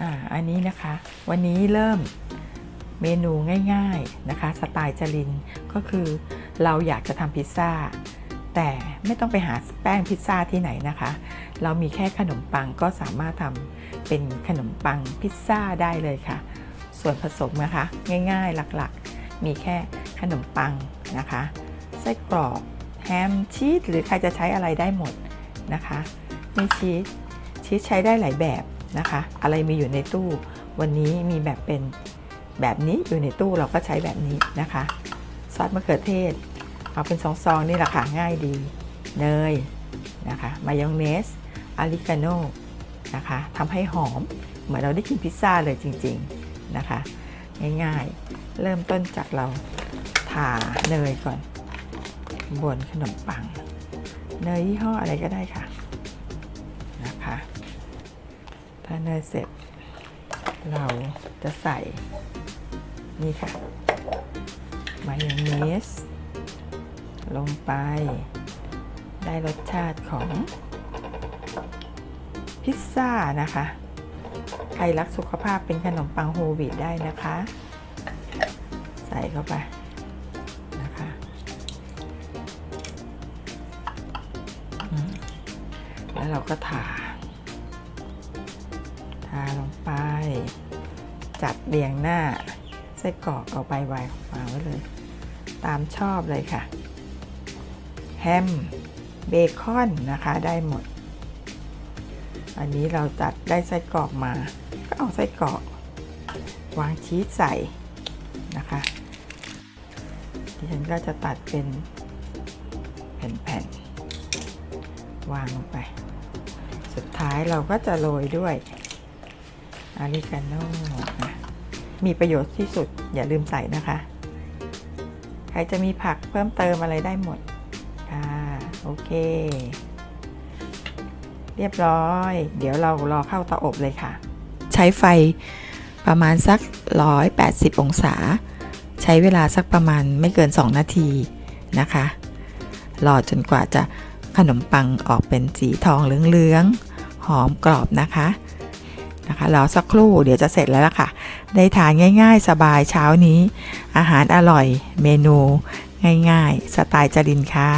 อ่าอันนี้นะคะ วันนี้เริ่มเมนูง่ายๆนะคะ สไตล์จรินก็คือเราอยากจะทำพิซซ่า แต่ไม่ต้องไปหาแป้งพิซซ่าที่ไหนนะคะ เรามีแค่ขนมปังก็สามารถทำเป็นขนมปังพิซซ่าได้เลยค่ะ ส่วนผสมนะคะ ง่ายๆหลักๆ มีแค่ขนมปังนะคะไส้กรอกแฮมชีสหรือใครจะใช้อะไรได้หมดนะคะมีชีสชีสใช้ได้หลายแบบ นะคะ อะไรมีอยู่ในตู้ วันนี้มีแบบเป็นแบบนี้อยู่ในตู้เราก็ใช้แบบนี้นะคะ ซอสมะเขือเทศ เอาเป็นซองๆนี่แหละค่ะง่ายดี เนยนะคะมายองเนสอาริกาโน่นะคะทำให้หอม เหมือนเราได้กินพิซซ่าเลยจริงๆนะคะ ง่ายๆ เริ่มต้นจากเราทาเนยก่อน บนขนมปัง เนยยี่ห้ออะไรก็ได้ค่ะนะคะ ถ้าเนยเสร็จ เราจะใส่ นี่ค่ะ มายองเนส ลงไป ได้รสชาติของ พิซซ่านะคะ ใครรักสุขภาพเป็นขนมปังโฮลวีตได้นะคะ ใส่เข้าไปนะคะแล้วเราก็ทาาลงไป จัดเรียงหน้าไส้กรอกเอาใบไว้วางไว้เลย ตามชอบเลยค่ะ แฮม เบคอนนะคะได้หมด อันนี้เราจัดได้ไส้กรอกมา ก็เอาไส้กรอกวางชีสใส่นะคะดิฉันก็จะตัดเป็นแผ่นๆ วางลงไป สุดท้ายเราก็จะโรยด้วย อาริกาโน่นะมีประโยชน์ที่สุดอย่าลืมใส่นะคะ ใครจะมีผักเพิ่มเติมอะไรได้หมด ค่ะ โอเค เรียบร้อย เดี๋ยวเรารอเข้าเตาอบเลยค่ะ ใช้ไฟประมาณสัก 180 องศา ใช้เวลาสักประมาณไม่เกิน 2 นาทีนะคะ รอจนกว่าจะขนมปังออกเป็นสีทองเหลืองๆ หอมกรอบนะคะ นะคะรอสักครู่เดี๋ยวจะเสร็จแล้วล่ะค่ะ ได้ทานง่ายๆ สบายเช้านี้ อาหารอร่อย เมนู ง่ายๆ สไตล์จรินค่ะ